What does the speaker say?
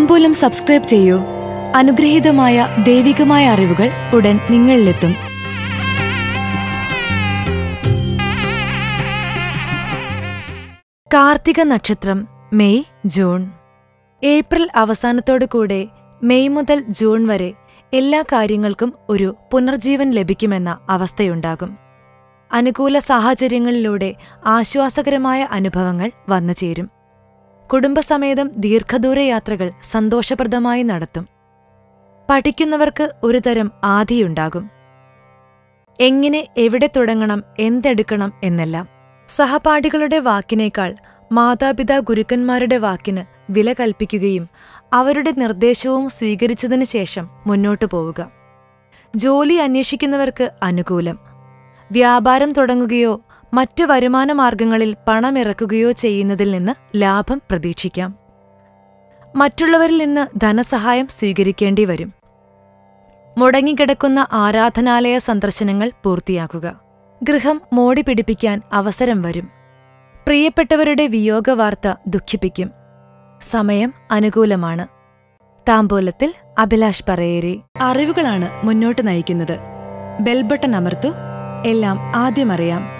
താമ്പൂലം subscribe ചെയ്യൂ. അനുഗ്രഹീതമായ ദൈവികമായ അറിവുകൾ ഉടൻ നിങ്ങളിലെത്തും. കാർത്തിക നക്ഷത്രം മെയ് ജൂൺ. ഏപ്രിൽ അവസാനത്തോടു കൂടെ മെയ് മുതൽ ജൂൺ വരെ എല്ലാ കാര്യങ്ങൾക്കും ഒരു പുനർജീവൻ ലഭിക്കുമെന്ന അവസ്ഥയുണ്ടാകും. അനുകൂല സാഹചര്യങ്ങളിലൂടെ ആശ്വാസകരമായ അനുഭവങ്ങൾ വന്നുചേരും. കുടുംബസമേതം ദീർഘദൂര യാത്രകൾ സന്തോഷപ്രദമായി നടത്തും. പഠിക്കുന്നവർക്ക് ഒരുതരം ആധിയുണ്ടാകും. എങ്ങനെ എവിടെ തുടങ്ങണം എന്തെടുക്കണം എന്നെല്ലാം. സഹപാഠികളുടെ വാക്കിനേക്കാൾ മാതാപിതാ ഗുരുക്കന്മാരുടെ വാക്കിന് വില കൽപ്പിക്കുകയും അവരുടെ നിർദ്ദേശവും സ്വീകരിച്ചതിനു ശേഷം മുന്നോട്ടു പോവുക. ജോലി അന്വേഷിക്കുന്നവർക്ക് അനുകൂലം. വ്യാപാരം തുടങ്ങുകയോ മറ്റു വരുമാന മാർഗങ്ങളിൽ പണമിറക്കുകയോ ചെയ്യുന്നതിൽ നിന്ന് ലാഭം പ്രതീക്ഷിക്കാം. മറ്റുള്ളവരിൽ നിന്ന് ധനസഹായം സ്വീകരിക്കേണ്ടി വരും. മുടങ്ങിക്കിടക്കുന്ന ആരാധനാലയ സന്ദർശനങ്ങൾ പൂർത്തിയാക്കുക. ഗൃഹം മോടി പിടിപ്പിക്കാൻ അവസരം വരും. പ്രിയപ്പെട്ടവരുടെ വിയോഗ വാർത്ത ദുഃഖിപ്പിക്കും. സമയം അനുകൂലമാണ്. താമ്പോലത്തിൽ അഭിലാഷ് പറയേരി. അറിവുകളാണ് മുന്നോട്ട് നയിക്കുന്നത്. ബെൽബട്ടൺ അമർത്തു. എല്ലാം ആദ്യമറിയാം